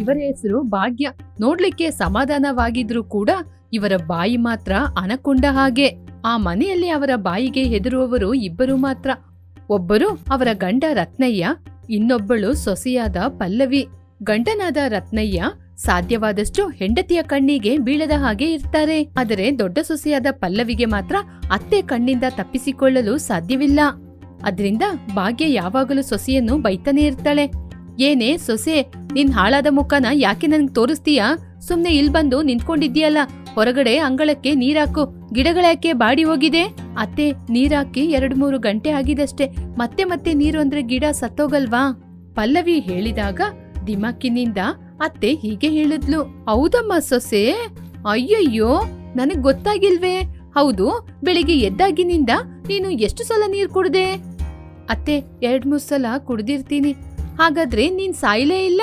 ಇವರ ಹೆಸರು ಭಾಗ್ಯ. ನೋಡ್ಲಿಕ್ಕೆ ಸಮಾಧಾನವಾಗಿದ್ರು ಕೂಡ ಇವರ ಬಾಯಿ ಮಾತ್ರ ಅನಕೊಂಡ ಹಾಗೆ. ಆ ಮನೆಯಲ್ಲಿ ಅವರ ಬಾಯಿಗೆ ಹೆದರುವವರು ಇಬ್ಬರು ಮಾತ್ರ. ಒಬ್ಬರು ಅವರ ಗಂಡ ರತ್ನಯ್ಯ, ಇನ್ನೊಬ್ಬಳು ಸೊಸೆಯಾದ ಪಲ್ಲವಿ. ಗಂಡನಾದ ರತ್ನಯ್ಯ ಸಾಧ್ಯವಾದಷ್ಟು ಹೆಂಡತಿಯ ಕಣ್ಣಿಗೆ ಬೀಳದ ಹಾಗೆ ಇರ್ತಾರೆ. ಆದರೆ ದೊಡ್ಡ ಸೊಸೆಯಾದ ಪಲ್ಲವಿಗೆ ಮಾತ್ರ ಅತ್ತೆ ಕಣ್ಣಿಂದ ತಪ್ಪಿಸಿಕೊಳ್ಳಲು ಸಾಧ್ಯವಿಲ್ಲ. ಅದರಿಂದ ಭಾಗ್ಯ ಯಾವಾಗಲೂ ಸೊಸೆಯನ್ನು ಬೈತಾನೆ ಇರ್ತಾಳೆ. ಏನೇ ಸೊಸೆ, ನಿನ್ ಹಾಳಾದ ಮುಖನ ಯಾಕೆ ನನ್ಗೆ ತೋರಿಸ್ತೀಯಾ? ಸುಮ್ನೆ ಇಲ್ ಬಂದು ನಿಂತ್ಕೊಂಡಿದ್ಯಲ್ಲ ಹೊರಗಡೆ ಅಂಗಳಕ್ಕೆ ನೀರಾಕು ಗಿಡಗಳ್ಯಾಕೆ ಬಾಡಿ ಹೋಗಿದೆ? ಅತ್ತೆ, ನೀರಾಕಿ ಎರಡ್ ಮೂರು ಗಂಟೆ ಆಗಿದಷ್ಟೇ, ಮತ್ತೆ ಮತ್ತೆ ನೀರು ಅಂದ್ರೆ ಗಿಡ ಸತ್ತೋಗಲ್ವಾ? ಪಲ್ಲವಿ ಹೇಳಿದಾಗ ದಿಮಾಕಿನಿಂದ ಅತ್ತೆ ಹೀಗೆ ಹೇಳಿದ್ಲು. ಹೌದಮ್ಮ ಸೊಸೆ? ಅಯ್ಯಯ್ಯೋ, ನನಗ್ ಗೊತ್ತಾಗಿಲ್ವೇ? ಹೌದು, ಬೆಳಿಗ್ಗೆ ಎದ್ದಾಗಿನಿಂದ ನೀನು ಎಷ್ಟು ಸಲ ನೀರು ಕುಡ್ದೆ? ಅತ್ತೆ, ಎರಡ್ ಮೂರ್ ಸಲ ಕುಡ್ದಿರ್ತೀನಿ. ಹಾಗಾದ್ರೆ ನೀನ್ ಸಾಯ್ಲೇ ಇಲ್ಲ?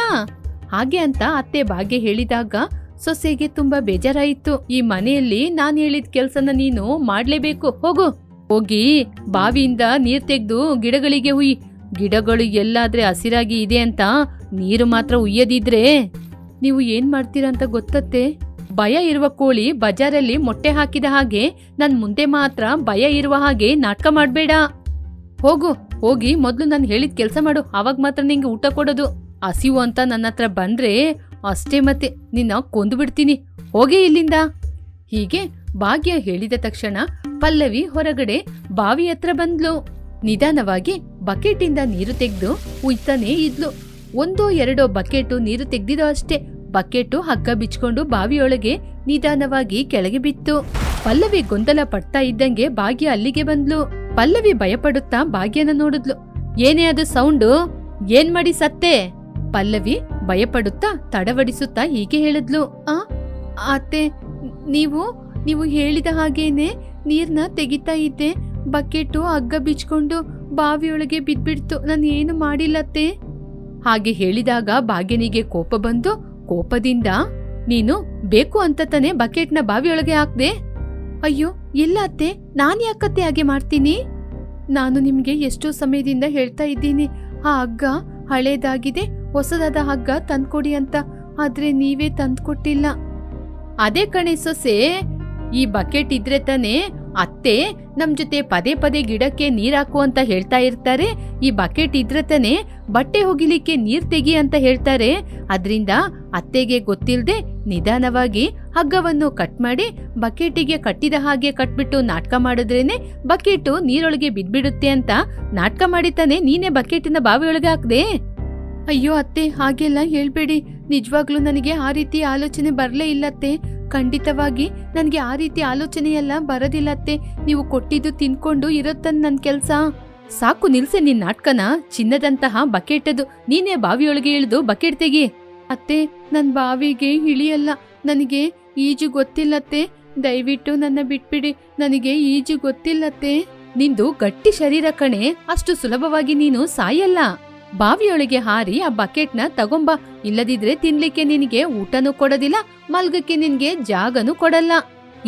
ಹಾಗೆ ಅಂತ ಅತ್ತೆ ಭಾಗ್ಯ ಹೇಳಿದಾಗ ಸೊಸೆಗೆ ತುಂಬಾ ಬೇಜಾರಾಯಿತು. ಈ ಮನೆಯಲ್ಲಿ ನಾನು ಹೇಳಿದ ಕೆಲ್ಸನ ನೀನು ಮಾಡ್ಲೇಬೇಕು. ಹೋಗು. ಹೋಗಿ ಬಾವಿಯಿಂದ ನೀರ್ ತೆಗೆದು ಗಿಡಗಳಿಗೆ ಹುಯಿ. ಗಿಡಗಳು ಎಲ್ಲಾದ್ರೆ ಹಸಿರಾಗಿ ಇದೆ ಅಂತ ನೀರು ಮಾತ್ರ ಉಯ್ಯದಿದ್ರೆ ನೀವು ಏನ್ ಮಾಡ್ತೀರಾ ಅಂತ ಗೊತ್ತತ್ತೆ? ಭಯ ಇರುವ ಕೋಳಿ ಬಜಾರಲ್ಲಿ ಮೊಟ್ಟೆ ಹಾಕಿದ ಹಾಗೆ ನನ್ ಮುಂದೆ ಮಾತ್ರ ಭಯ ಇರುವ ಹಾಗೆ ನಾಟಕ ಮಾಡಬೇಡ. ಹೋಗು. ಹೋಗಿ ಮೊದಲು ನಾನು ಹೇಳಿದ ಕೆಲಸ ಮಾಡು. ಆವಾಗ ಮಾತ್ರ ನಿಂಗೆ ಊಟ ಕೊಡೋದು. ಹಸಿವು ಅಂತ ನನ್ನ ಹತ್ರ ಬಂದ್ರೆ ಅಷ್ಟೇ ಮತ್ತೆ ನಿನ್ನ ಕೊಂದು ಬಿಡ್ತೀನಿ. ಹೋಗೇ ಇಲ್ಲಿಂದ. ಹೀಗೆ ಭಾಗ್ಯ ಹೇಳಿದ ತಕ್ಷಣ ಪಲ್ಲವಿ ಹೊರಗಡೆ ಬಾವಿ ಹತ್ರ ಬಂದ್ಲು. ನಿಧಾನವಾಗಿ ಬಕೆಟಿಂದ ನೀರು ತೆಗೆದು ಉಯ್ತಾನೆ ಇದ್ಲು. ಒಂದೋ ಎರಡೋ ಬಕೆಟು ನೀರು ತೆಗ್ದಿದೋ ಅಷ್ಟೇ. ಬಕೆಟು ಹಗ್ಗ ಬಿಚ್ಕೊಂಡು ಬಾವಿಯೊಳಗೆ ನಿಧಾನವಾಗಿ ಕೆಳಗೆ ಬಿತ್ತು. ಪಲ್ಲವಿ ಗೊಂದಲ ಪಡ್ತಾ ಇದ್ದಂಗೆ ಭಾಗ್ಯ ಅಲ್ಲಿಗೆ ಬಂದ್ಲು. ಪಲ್ಲವಿ ಭಯಪಡುತ್ತಾ ಭಾಗ್ಯನ ನೋಡಿದ್ಲು. ಏನೇ ಅದು ಸೌಂಡು? ಏನ್ ಮಾಡಿ ಸತ್ತೆ? ಪಲ್ಲವಿ ಭಯಪಡುತ್ತಾ ತಡವಡಿಸುತ್ತಾ ಹೀಗೆ ಹೇಳಿದ್ಲು. ಆ, ಅತ್ತೆ, ನೀವು ನೀವು ಹೇಳಿದ ಹಾಗೇನೆ ನೀರ್ನ ತೆಗಿತಾ ಇದ್ದೆ. ಬಕೆಟು, ಹಗ್ಗ ಬಿಚ್ಕೊಂಡು ಬಾವಿಯೊಳಗೆ ಬಿದ್ಬಿಡ್ತು. ನಾನು ಏನು ಮಾಡಿಲ್ಲತ್ತೆ ಹಾಗೆ ಹೇಳಿದಾಗ ಭಾಗ್ಯನಿಗೆ ಕೋಪ ಬಂದು, ಕೋಪದಿಂದ, ನೀನು ಬೇಕು ಅಂತ ತಾನೇ ಬಕೆಟ್ನ ಬಾವಿಯೊಳಗೆ ಹಾಕ್ದೆ? ಅಯ್ಯೋ ಇಲ್ಲ ಅತ್ತೆ, ನಾನು ಯಾಕತ್ತೆ ಹಾಗೆ ಮಾಡ್ತೀನಿ? ನಾನು ನಿಮಗೆ ಎಷ್ಟೋ ಸಮಯದಿಂದ ಹೇಳ್ತಾ ಇದ್ದೀನಿ. ಆ ಹಗ್ಗ ಹಳೇದಾಗಿದೆ, ಹೊಸದಾದ ಹಗ್ಗ ತಂದ್ಕೊಡಿ ಅಂತ. ಆದ್ರೆ ನೀವೇ ತಂದ್ಕೊಟ್ಟಿಲ್ಲ. ಅದೇ ಕಣೆ ಸೊಸೆ, ಈ ಬಕೆಟ್ ಇದ್ರೆ ತಾನೇ ಅತ್ತೆ ನಮ್ ಜೊತೆ ಪದೇ ಪದೇ ಗಿಡಕ್ಕೆ ನೀರಾಕು ಅಂತ ಹೇಳ್ತಾ ಇರ್ತಾರೆ. ಈ ಬಕೆಟ್ ಇದ್ರೆ ತಾನೇ ಬಟ್ಟೆ ಹೋಗಿಲಿಕ್ಕೆ ನೀರ್ ತೆಗಿ ಅಂತ ಹೇಳ್ತಾರೆ. ಅದ್ರಿಂದ ಅತ್ತೆಗೆ ಗೊತ್ತಿಲ್ಲದೆ ನಿಧಾನವಾಗಿ ಹಗ್ಗವನ್ನು ಕಟ್ ಮಾಡಿ ಬಕೆಟಿಗೆ ಕಟ್ಟಿದ ಹಾಗೆ ಕಟ್ಬಿಟ್ಟು ನಾಟಕ ಮಾಡಿದ್ರೇನೆ ಬಕೆಟು ನೀರೊಳಗೆ ಬಿದ್ಬಿಡುತ್ತೆ ಅಂತ ನಾಟಕ ಮಾಡಿತಾನೆ ನೀನೇ ಬಕೆಟಿನ ಬಾವಿಯೊಳಗೆ ಹಾಕ್ದೆ? ಅಯ್ಯೋ ಅತ್ತೆ, ಹಾಗೆಲ್ಲ ಹೇಳ್ಬೇಡಿ. ನಿಜವಾಗ್ಲೂ ನನಗೆ ಆ ರೀತಿ ಆಲೋಚನೆ ಬರಲೇ ಇಲ್ಲತ್ತೆ. ಖಂಡಿತವಾಗಿ ನನಗೆ ಆ ರೀತಿ ಆಲೋಚನೆ ಎಲ್ಲ ಬರೋದಿಲ್ಲತ್ತೆ. ನೀವು ಕೊಟ್ಟಿದ್ದು ತಿನ್ಕೊಂಡು ಇರತ್ತನ್ ನನ್ನ ಕೆಲಸ. ಸಾಕು ನಿಲ್ಸೆ ನಿನ್ ನಾಟ್ಕನ. ಚಿನ್ನದಂತಹ ಬಕೆಟ್ ಅದು ನೀನೇ ಬಾವಿಯೊಳಗೆ ಇಳಿದು ಬಕೆಟ್ ತೆಗಿ. ಅತ್ತೆ, ನನ್ ಬಾವಿಗೆ ಇಳಿಯಲ್ಲ. ನನಗೆ ಈಜು ಗೊತ್ತಿಲ್ಲತ್ತೆ. ದಯವಿಟ್ಟು ನನ್ನ ಬಿಟ್ಬಿಡಿ. ನನಗೆ ಈಜು ಗೊತ್ತಿಲ್ಲತ್ತೆ. ನಿಂದು ಗಟ್ಟಿ ಶರೀರ ಕಣೆ. ಅಷ್ಟು ಸುಲಭವಾಗಿ ನೀನು ಸಾಯಲ್ಲ. ಬಾವಿಯೊಳಗೆ ಹಾರಿ ಆ ಬಕೆಟ್ನ ತಗೊಂಬ. ಇಲ್ಲದಿದ್ರೆ ತಿನ್ಲಿಕ್ಕೆ ನಿನಗೆ ಊಟನೂ ಕೊಡೋದಿಲ್ಲ, ಮಲ್ಗಕ್ಕೆ ನಿನ್ಗೆ ಜಾಗನೂ ಕೊಡಲ್ಲ.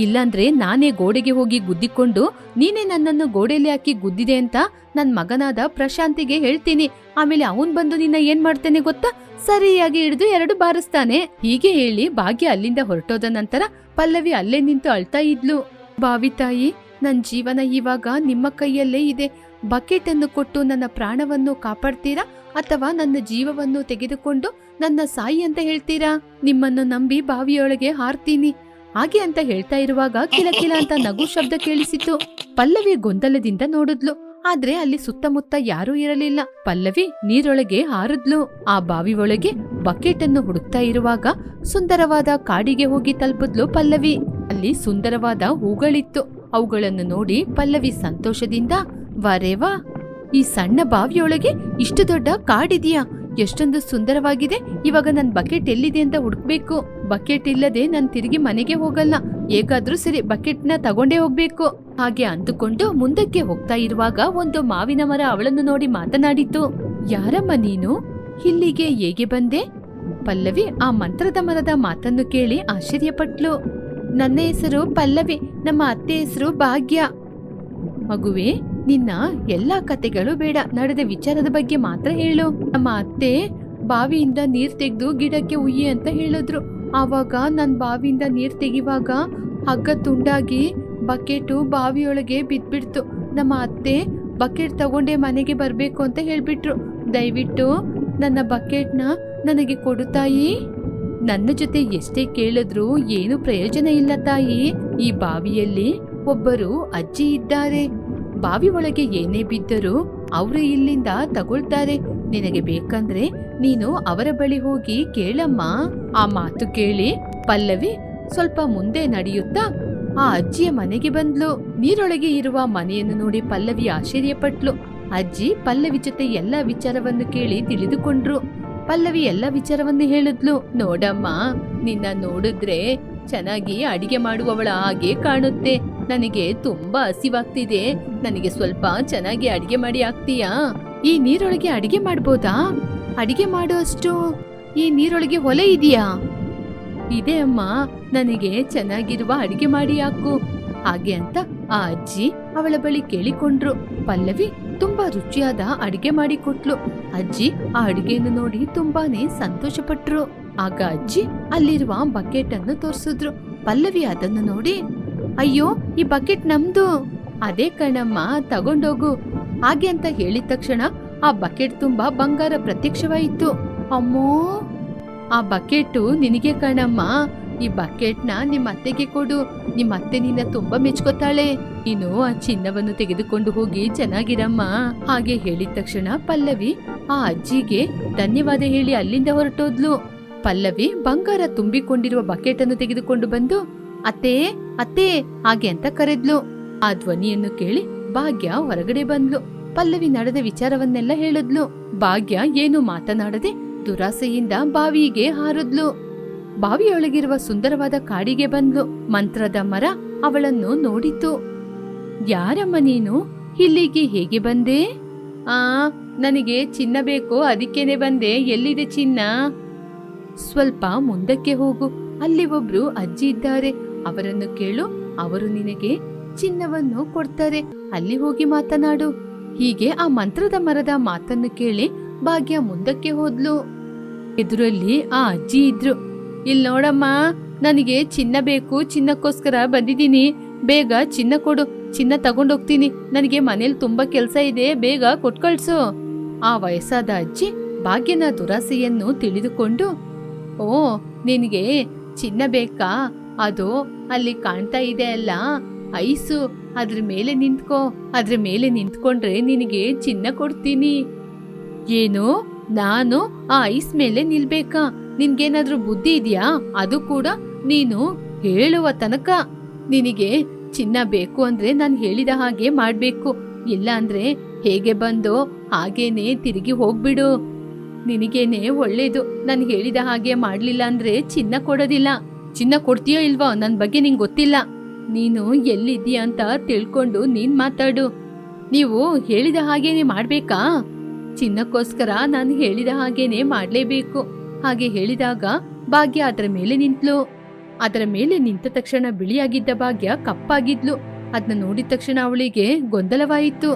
ಇಲ್ಲಾಂದ್ರೆ ನಾನೇ ಗೋಡೆಗೆ ಹೋಗಿ ಗುದ್ದಿಕೊಂಡು ನೀನೇ ನನ್ನನ್ನು ಗೋಡೆಯಲ್ಲಿ ಹಾಕಿ ಗುದ್ದಿದೆ ಅಂತ ನನ್ ಮಗನಾದ ಪ್ರಶಾಂತಿಗೆ ಹೇಳ್ತೀನಿ. ಆಮೇಲೆ ಅವನ್ ಬಂದು ನಿನ್ನ ಏನ್ ಮಾಡ್ತೇನೆ ಗೊತ್ತಾ? ಸರಿಯಾಗಿ ಹಿಡಿದು ಎರಡು ಬಾರಿಸ್ತಾನೆ. ಹೀಗೆ ಹೇಳಿ ಭಾಗ್ಯ ಅಲ್ಲಿಂದ ಹೊರಟೋದ ನಂತರ ಪಲ್ಲವಿ ಅಲ್ಲೇ ನಿಂತು ಅಳ್ತಾ ಇದ್ಲು. ಬಾವಿ ತಾಯಿ, ನನ್ ಜೀವನ ಇವಾಗ ನಿಮ್ಮ ಕೈಯಲ್ಲೇ ಇದೆ. ಬಕೆಟ್ ಅನ್ನು ಕೊಟ್ಟು ನನ್ನ ಪ್ರಾಣವನ್ನು ಕಾಪಾಡ್ತೀರಾ ಅಥವಾ ನನ್ನ ಜೀವವನ್ನು ತೆಗೆದುಕೊಂಡು ನನ್ನ ಸಾಯಿ ಅಂತ ಹೇಳ್ತೀರಾ? ನಿಮ್ಮನ್ನು ನಂಬಿ ಬಾವಿಯೊಳಗೆ ಹಾರ್ತೀನಿ. ಹಾಗೆ ಅಂತ ಹೇಳ್ತಾ ಇರುವಾಗ ಕಿಲ ಕಿಲ ಅಂತ ನಗು ಶಬ್ದ ಕೇಳಿಸಿತು. ಪಲ್ಲವಿ ಗೊಂದಲದಿಂದ ನೋಡಿದ್ಲು. ಆದ್ರೆ ಅಲ್ಲಿ ಸುತ್ತಮುತ್ತ ಯಾರೂ ಇರಲಿಲ್ಲ. ಪಲ್ಲವಿ ನೀರೊಳಗೆ ಹಾರಿದ್ಲು. ಆ ಬಾವಿ ಒಳಗೆ ಬಕೆಟ್ ಅನ್ನು ಹುಡುಕ್ತಾ ಇರುವಾಗ ಸುಂದರವಾದ ಕಾಡಿಗೆ ಹೋಗಿ ತಲುಪಿದ್ಲು ಪಲ್ಲವಿ. ಅಲ್ಲಿ ಸುಂದರವಾದ ಹೂಗಳಿತ್ತು. ಅವುಗಳನ್ನು ನೋಡಿ ಪಲ್ಲವಿ ಸಂತೋಷದಿಂದ ವರೇವಾ, ಈ ಸಣ್ಣ ಬಾವಿಯೊಳಗೆ ಇಷ್ಟು ದೊಡ್ಡ ಕಾಡಿದೆಯಾ? ಎಷ್ಟೊಂದು ಸುಂದರವಾಗಿದೆ. ಇವಾಗ ನನ್ ಬಕೆಟ್ ಎಲ್ಲಿದೆ ಅಂತ ಹುಡುಕ್ಬೇಕು. ಬಕೆಟ್ ಇಲ್ಲದೆ ನಾನು ತಿರುಗಿ ಮನೆಗೆ ಹೋಗಲ್ಲ. ಹೇಗಾದ್ರೂ ಸರಿ ಬಕೆಟ್ನ ತಗೊಂಡೇ ಹೋಗ್ಬೇಕು. ಹಾಗೆ ಅಂದುಕೊಂಡು ಮುಂದಕ್ಕೆ ಹೋಗ್ತಾ ಇರುವಾಗ ಒಂದು ಮಾವಿನ ಮರ ಅವಳನ್ನು ನೋಡಿ ಮಾತನಾಡಿತು. ಯಾರಮ್ಮ ನೀನು? ಇಲ್ಲಿಗೆ ಹೇಗೆ ಬಂದೆ? ಪಲ್ಲವಿ ಆ ಮಂತ್ರದ ಮರದ ಮಾತನ್ನು ಕೇಳಿ ಆಶ್ಚರ್ಯಪಟ್ಲು. ನನ್ನ ಹೆಸರು ಪಲ್ಲವಿ, ನಮ್ಮ ಅತ್ತೆ ಹೆಸರು ಭಾಗ್ಯ. ಮಗುವೆ ನಿನ್ನ ಎಲ್ಲಾ ಕತೆಗಳು ಬೇಡ. ನಡೆದ ವಿಚಾರದ ಬಗ್ಗೆ ಮಾತ್ರ ಹೇಳು. ನಮ್ಮ ಅತ್ತೆ ಬಾವಿಯಿಂದ ನೀರ್ ತೆಗೆದು ಗಿಡಕ್ಕೆ ಉಯ್ಯಿ ಅಂತ ಹೇಳಿದ್ರು. ಆವಾಗ ನಾನು ಬಾವಿಯಿಂದ ನೀರ್ ತೆಗಿವಾಗ ಹಗ್ಗ ತುಂಡಾಗಿ ಬಕೆಟು ಬಾವಿಯೊಳಗೆ ಬಿದ್ಬಿಡ್ತು. ನಮ್ಮ ಅತ್ತೆ ಬಕೆಟ್ ತಗೊಂಡೆ ಮನೆಗೆ ಬರಬೇಕು ಅಂತ ಹೇಳ್ಬಿಟ್ರು. ದಯವಿಟ್ಟು ನನ್ನ ಬಕೆಟ್ನ ನನಗೆ ಕೊಡು ತಾಯಿ. ನನ್ನ ಜೊತೆ ಎಷ್ಟೇ ಕೇಳಿದ್ರು ಏನು ಪ್ರಯೋಜನ ಇಲ್ಲ ತಾಯಿ. ಈ ಬಾವಿಯಲ್ಲಿ ಒಬ್ಬರು ಅಜ್ಜಿ ಇದ್ದಾರೆ. ಬಾವಿ ಒಳಗೆ ಏನೇ ಬಿದ್ದರೂ ಅವರು ಇಲ್ಲಿಂದ ತಗೊಳ್ತಾರೆ. ನಿನಗೆ ಬೇಕಂದ್ರೆ ನೀನು ಅವರ ಬಳಿ ಹೋಗಿ ಕೇಳಮ್ಮ. ಆ ಮಾತು ಕೇಳಿ ಪಲ್ಲವಿ ಸ್ವಲ್ಪ ಮುಂದೆ ನಡೆಯುತ್ತಾ ಆ ಅಜ್ಜಿಯ ಮನೆಗೆ ಬಂದ್ಲು. ನೀರೊಳಗೆ ಇರುವ ಮನೆಯನ್ನು ನೋಡಿ ಪಲ್ಲವಿ ಆಶ್ಚರ್ಯಪಟ್ಲು. ಅಜ್ಜಿ ಪಲ್ಲವಿ ಜೊತೆ ಎಲ್ಲ ವಿಚಾರವನ್ನು ಕೇಳಿ ತಿಳಿದುಕೊಂಡ್ರು. ಪಲ್ಲವಿ ಎಲ್ಲ ವಿಚಾರವನ್ನು ಹೇಳಿದ್ಲು. ನೋಡಮ್ಮ, ನಿನ್ನ ನೋಡಿದ್ರೆ ಚೆನ್ನಾಗಿ ಅಡಿಗೆ ಮಾಡುವವಳ ಹಾಗೆ ಕಾಣುತ್ತೆ. ನನಗೆ ತುಂಬಾ ಹಸಿವಾಗ್ತಿದೆ. ನನಗೆ ಸ್ವಲ್ಪ ಚೆನ್ನಾಗಿ ಅಡಿಗೆ ಮಾಡಿ ಆಗ್ತೀಯಾ ಈ ನೀರೊಳಗೆ ಅಡಿಗೆ ಮಾಡ್ಬೋದಾ? ಅಡಿಗೆ ಅಷ್ಟು ಈ ನೀರೊಳಗೆ ಒಲೆ ಇದೆಯಾ? ಇದೆ ಅಮ್ಮ. ನನಗೆ ಚೆನ್ನಾಗಿರುವ ಅಡಿಗೆ ಮಾಡಿ ಹಾಕು. ಹಾಗೆ ಅಂತ ಆ ಅಜ್ಜಿ ಅವಳ ಬಳಿ ಕೇಳಿಕೊಂಡ್ರು. ಪಲ್ಲವಿ ತುಂಬಾ ರುಚಿಯಾದ ಅಡಿಗೆ ಮಾಡಿ ಕೊಟ್ಲು. ಅಜ್ಜಿ ಆ ಅಡಿಗೆಯನ್ನು ನೋಡಿ ತುಂಬಾನೇ ಸಂತೋಷಪಟ್ರು. ಆಗ ಅಜ್ಜಿ ಅಲ್ಲಿರುವ ಬಕೆಟ್ ಅನ್ನು ತೋರಿಸಿದ್ರು. ಪಲ್ಲವಿ ಅದನ್ನು ನೋಡಿ ಅಯ್ಯೋ, ಈ ಬಕೆಟ್ ನಮ್ದು. ಅದೇ ಕಣಮ್ಮ, ತಗೊಂಡೋಗು. ಹಾಗೆ ಅಂತ ಹೇಳಿದ ತಕ್ಷಣ ಆ ಬಕೆಟ್ ತುಂಬಾ ಬಂಗಾರ ಪ್ರತ್ಯಕ್ಷವಾಯಿತು. ಅಮ್ಮೋ! ಆ ಬಕೆಟು ನಿನಗೆ ಕಣಮ್ಮ. ಈ ಬಕೆಟ್ನ ನಿಮ್ಮ ಅತ್ತೆಗೆ ಕೊಡು. ನಿಮ್ಮ ಅತ್ತೆ ನಿನ್ನ ತುಂಬಾ ಮೆಚ್ಕೋತಾಳೆ. ಇನ್ನು ಆ ಚಿನ್ನವನ್ನು ತೆಗೆದುಕೊಂಡು ಹೋಗಿ ಚೆನ್ನಾಗಿರಮ್ಮ. ಹಾಗೆ ಹೇಳಿದ ತಕ್ಷಣ ಪಲ್ಲವಿ ಆ ಅಜ್ಜಿಗೆ ಧನ್ಯವಾದ ಹೇಳಿ ಅಲ್ಲಿಂದ ಹೊರಟೋದ್ಲು. ಪಲ್ಲವಿ ಬಂಗಾರ ತುಂಬಿಕೊಂಡಿರುವ ಬಕೆಟ್ ಅನ್ನು ತೆಗೆದುಕೊಂಡು ಬಂದು ಅತ್ತೆ, ಅತ್ತೇ, ಹಾಗೆ ಅಂತ ಕರೆದ್ಲು. ಆ ಧ್ವನಿಯನ್ನು ಕೇಳಿ ಭಾಗ್ಯ ಹೊರಗಡೆ ಬಂದ್ಲು. ಪಲ್ಲವಿ ನಡೆದ ವಿಚಾರವನ್ನೆಲ್ಲ ಹೇಳಿದ್ಲು. ಭಾಗ್ಯ ಏನು ಮಾತನಾಡದೆ ದುರಾಸೆಯಿಂದ ಬಾವಿಗೆ ಹಾರದ್ಲು. ಬಾವಿಯೊಳಗಿರುವ ಸುಂದರವಾದ ಕಾಡಿಗೆ ಬಂದ್ಲು. ಮಂತ್ರದ ಮರ ಅವಳನ್ನು ನೋಡಿತು. ಯಾರಮ್ಮ ನೀನು? ಇಲ್ಲಿಗೆ ಹೇಗೆ ಬಂದೆ? ಆ, ನನಗೆ ಚಿನ್ನ ಬೇಕು ಅದಕ್ಕೇನೆ ಬಂದೆ. ಎಲ್ಲಿದೆ ಚಿನ್ನ? ಸ್ವಲ್ಪ ಮುಂದಕ್ಕೆ ಹೋಗು. ಅಲ್ಲಿ ಒಬ್ರು ಅಜ್ಜಿ ಇದ್ದಾರೆ. ಅವರನ್ನು ಕೇಳು, ಅವರು ನಿನಗೆ ಚಿನ್ನವನ್ನು ಕೊಡ್ತಾರೆ. ಅಲ್ಲಿ ಹೋಗಿ ಮಾತನಾಡು. ಹೀಗೆ ಆ ಮಂತ್ರದ ಮರದ ಮಾತನ್ನು ಕೇಳಿ ಭಾಗ್ಯ ಮುಂದಕ್ಕೆ ಹೋದ್ಲು. ಎದುರಲ್ಲಿ ಆ ಅಜ್ಜಿ ಇದ್ರು. ಇಲ್ಲಿ ನೋಡಮ್ಮ, ನನಗೆ ಚಿನ್ನ ಬೇಕು, ಚಿನ್ನಕ್ಕೋಸ್ಕರ ಬಂದಿದ್ದೀನಿ. ಬೇಗ ಚಿನ್ನ ಕೊಡು, ಚಿನ್ನ ತಗೊಂಡೋಗ್ತೀನಿ. ನನಗೆ ಮನೇಲಿ ತುಂಬಾ ಕೆಲಸ ಇದೆ, ಬೇಗ ಕೊಟ್ಕಳ್ಸು. ಆ ವಯಸ್ಸಾದ ಅಜ್ಜಿ ಭಾಗ್ಯನ ದುರಾಸೆಯನ್ನು ತಿಳಿದುಕೊಂಡು, ಓ, ನಿನಗೆ ಚಿನ್ನ ಬೇಕಾ? ಅದು ಅಲ್ಲಿ ಕಾಣ್ತಾ ಇದೆ ಅಲ್ಲ. ಐಸು, ಅದ್ರ ಮೇಲೆ ನಿಂತ್ಕೋ. ಅದ್ರ ಮೇಲೆ ನಿಂತ್ಕೊಂಡ್ರೆ ನಿನಗೆ ಚಿನ್ನ ಕೊಡ್ತೀನಿ. ಏನು? ನಾನು ಆ ಐಸ್ ಮೇಲೆ ನಿಲ್ಬೇಕಾ? ನಿನ್ಗೇನಾದ್ರೂ ಬುದ್ಧಿ ಇದೆಯಾ? ಅದು ಕೂಡ ನೀನು ಹೇಳುವ ತನಕ. ನಿನಗೆ ಚಿನ್ನ ಬೇಕು ಅಂದ್ರೆ ನಾನು ಹೇಳಿದ ಹಾಗೆ ಮಾಡ್ಬೇಕು. ಇಲ್ಲ ಅಂದ್ರೆ ಹೇಗೆ ಬಂದೋ ಹಾಗೇನೆ ತಿರುಗಿ ಹೋಗ್ಬಿಡು. ನಿನಗೇನೆ ಒಳ್ಳೇದು. ನಾನು ಹೇಳಿದ ಹಾಗೆ ಮಾಡ್ಲಿಲ್ಲ ಅಂದ್ರೆ ಚಿನ್ನ ಕೊಡೋದಿಲ್ಲ. ಚಿನ್ನ ಕೊಡ್ತೀಯೋ ಇಲ್ವೋ ನನ್ನ ಬಗ್ಗೆ ನಿಂಗೆ ಗೊತ್ತಿಲ್ಲ. ನೀನು ಎಲ್ಲಿದ್ದೀಯ ಅಂತ ತಿಳ್ಕೊಂಡು ನೀನ್ ಮಾತಾಡು. ನೀವು ಹೇಳಿದ ಹಾಗೇನೆ ಮಾಡ್ಬೇಕಾ? ಚಿನ್ನಕ್ಕೋಸ್ಕರ ನಾನು ಹೇಳಿದ ಹಾಗೇನೆ ಮಾಡಲೇಬೇಕು. ಹಾಗೆ ಹೇಳಿದಾಗ ಭಾಗ್ಯ ಅದರ ಮೇಲೆ ನಿಂತ್ಲು. ಅದರ ಮೇಲೆ ನಿಂತ ತಕ್ಷಣ ಬಿಳಿಯಾಗಿದ್ದ ಭಾಗ್ಯ ಕಪ್ಪಾಗಿದ್ಲು. ಅದನ್ನ ನೋಡಿದ ತಕ್ಷಣ ಅವಳಿಗೆ ಗೊಂದಲವಾಯಿತು.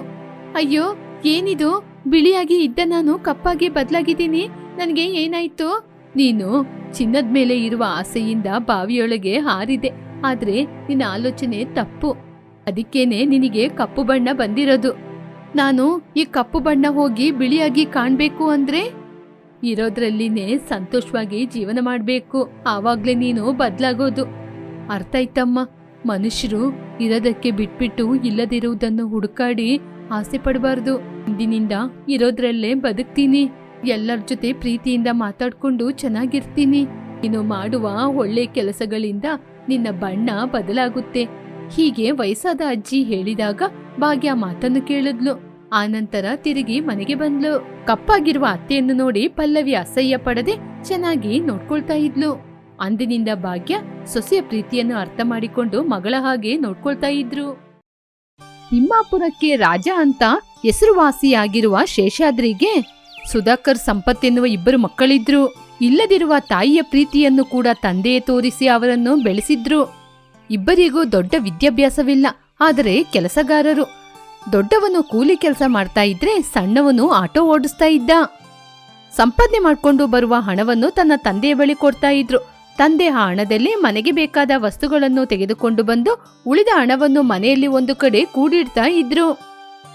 ಅಯ್ಯೋ, ಏನಿದು? ಬಿಳಿಯಾಗಿ ಇದ್ದ ನಾನು ಕಪ್ಪಾಗಿ ಬದಲಾಗಿದ್ದೀನಿ. ನನಗೆ ಏನಾಯ್ತು? ನೀನು ಚಿನ್ನದ ಮೇಲೆ ಇರುವ ಆಸೆಯಿಂದ ಬಾವಿಯೊಳಗೆ ಹಾರಿದೆ. ಆದ್ರೆ ನಿನ್ನ ಆಲೋಚನೆ ತಪ್ಪು. ಅದಕ್ಕೇನೆ ನಿನಗೆ ಕಪ್ಪು ಬಣ್ಣ ಬಂದಿರೋದು. ನಾನು ಈ ಕಪ್ಪು ಬಣ್ಣ ಹೋಗಿ ಬಿಳಿಯಾಗಿ ಕಾಣ್ಬೇಕು ಅಂದ್ರೆ? ಇರೋದ್ರಲ್ಲಿನೇ ಸಂತೋಷವಾಗಿ ಜೀವನ ಮಾಡ್ಬೇಕು. ಆವಾಗ್ಲೇ ನೀನು ಬದ್ಲಾಗೋದು. ಅರ್ಥ ಆಯ್ತಮ್ಮ ಮನುಷ್ಯರು ಇರೋದಕ್ಕೆ ಬಿಟ್ಬಿಟ್ಟು ಇಲ್ಲದಿರುವುದನ್ನು ಹುಡುಕಾಡಿ ಆಸೆ ಪಡಬಾರ್ದು. ಇಂದಿನಿಂದ ಇರೋದ್ರಲ್ಲೇ ಬದುಕ್ತೀನಿ. ಎಲ್ಲರ ಜೊತೆ ಪ್ರೀತಿಯಿಂದ ಮಾತಾಡ್ಕೊಂಡು ಚೆನ್ನಾಗಿರ್ತೀನಿ. ನೀನು ಮಾಡುವ ಒಳ್ಳೆ ಕೆಲಸಗಳಿಂದ ನಿನ್ನ ಬಣ್ಣ ಬದಲಾಗುತ್ತೆ. ಹೀಗೆ ವಯಸ್ಸಾದ ಅಜ್ಜಿ ಹೇಳಿದಾಗ ಭಾಗ್ಯ ಮಾತನ್ನು ಕೇಳಿದ್ಲು. ಆನಂತರ ತಿರುಗಿ ಮನೆಗೆ ಬಂದ್ಲು. ಕಪ್ಪಾಗಿರುವ ಅತ್ತೆಯನ್ನು ನೋಡಿ ಪಲ್ಲವಿ ಅಸಹ್ಯ ಪಡದೆ ಚೆನ್ನಾಗಿ ನೋಡ್ಕೊಳ್ತಾ ಇದ್ಲು. ಅಂದಿನಿಂದ ಭಾಗ್ಯ ಸೊಸೆಯ ಪ್ರೀತಿಯನ್ನು ಅರ್ಥ ಮಾಡಿಕೊಂಡು ಮಗಳ ಹಾಗೆ ನೋಡ್ಕೊಳ್ತಾ ಇದ್ರು. ತಿಮ್ಮಾಪುರಕ್ಕೆ ರಾಜ ಅಂತ ಹೆಸರುವಾಸಿಯಾಗಿರುವ ಶೇಷಾದ್ರಿಗೆ ಸುಧಾಕರ್ ಸಂಪತ್ ಎನ್ನುವ ಇಬ್ಬರು ಮಕ್ಕಳಿದ್ರು, ಇಲ್ಲದಿರುವ ತಾಯಿಯ ಪ್ರೀತಿಯನ್ನು ಕೂಡ ತಂದೆಯೇ ತೋರಿಸಿ ಅವರನ್ನು ಬೆಳೆಸಿದ್ರು. ಇಬ್ಬರಿಗೂ ದೊಡ್ಡ ವಿದ್ಯಾಭ್ಯಾಸವಿಲ್ಲ, ಆದರೆ ಕೆಲಸಗಾರರು. ದೊಡ್ಡವನು ಕೂಲಿ ಕೆಲಸ ಮಾಡ್ತಾ ಇದ್ರೆ ಸಣ್ಣವನು ಆಟೋ ಓಡಿಸ್ತಾ ಇದ್ದ. ಸಂಪಾದನೆ ಮಾಡಿಕೊಂಡು ಬರುವ ಹಣವನ್ನು ತನ್ನ ತಂದೆಯ ಬಳಿ ಕೊಡ್ತಾ ಇದ್ರು. ತಂದೆ ಆ ಹಣದಲ್ಲಿ ಮನೆಗೆ ಬೇಕಾದ ವಸ್ತುಗಳನ್ನು ತೆಗೆದುಕೊಂಡು ಬಂದು ಉಳಿದ ಹಣವನ್ನು ಮನೆಯಲ್ಲಿ ಒಂದು ಕಡೆ ಕೂಡಿಡ್ತಾ ಇದ್ರು.